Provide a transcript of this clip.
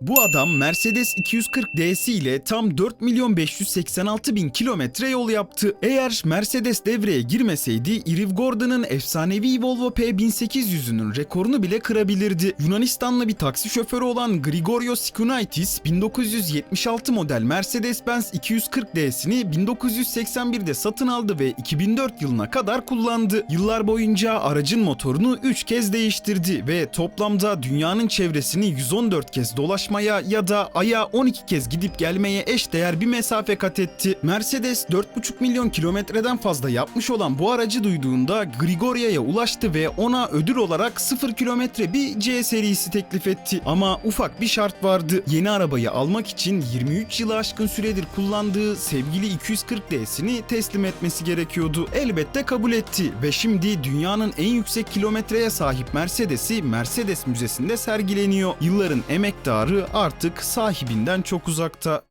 Bu adam Mercedes 240 D'si ile tam 4 milyon 586 bin kilometre yol yaptı. Eğer Mercedes devreye girmeseydi Irv Gordon'ın efsanevi Volvo P1800'ünün rekorunu bile kırabilirdi. Yunanistanlı bir taksi şoförü olan Grigorio Sikunaitis 1976 model Mercedes-Benz 240 D'sini 1981'de satın aldı ve 2004 yılına kadar kullandı. Yıllar boyunca aracın motorunu 3 kez değiştirdi ve toplamda dünyanın çevresini 114 kez dolaşmaya ya da aya 12 kez gidip gelmeye eşdeğer bir mesafe kat etti. Mercedes 4,5 milyon kilometreden fazla yapmış olan bu aracı duyduğunda Grigoria'ya ulaştı ve ona ödül olarak 0 kilometre bir C serisi teklif etti. Ama ufak bir şart vardı. Yeni arabayı almak için 23 yılı aşkın süredir kullandığı sevgili 240 D'sini teslim etmesi gerekiyordu. Elbette kabul etti ve şimdi dünyanın en yüksek kilometreye sahip Mercedes'i Mercedes Müzesi'nde sergileniyor. Yılların emektarı artık sahibinden çok uzakta.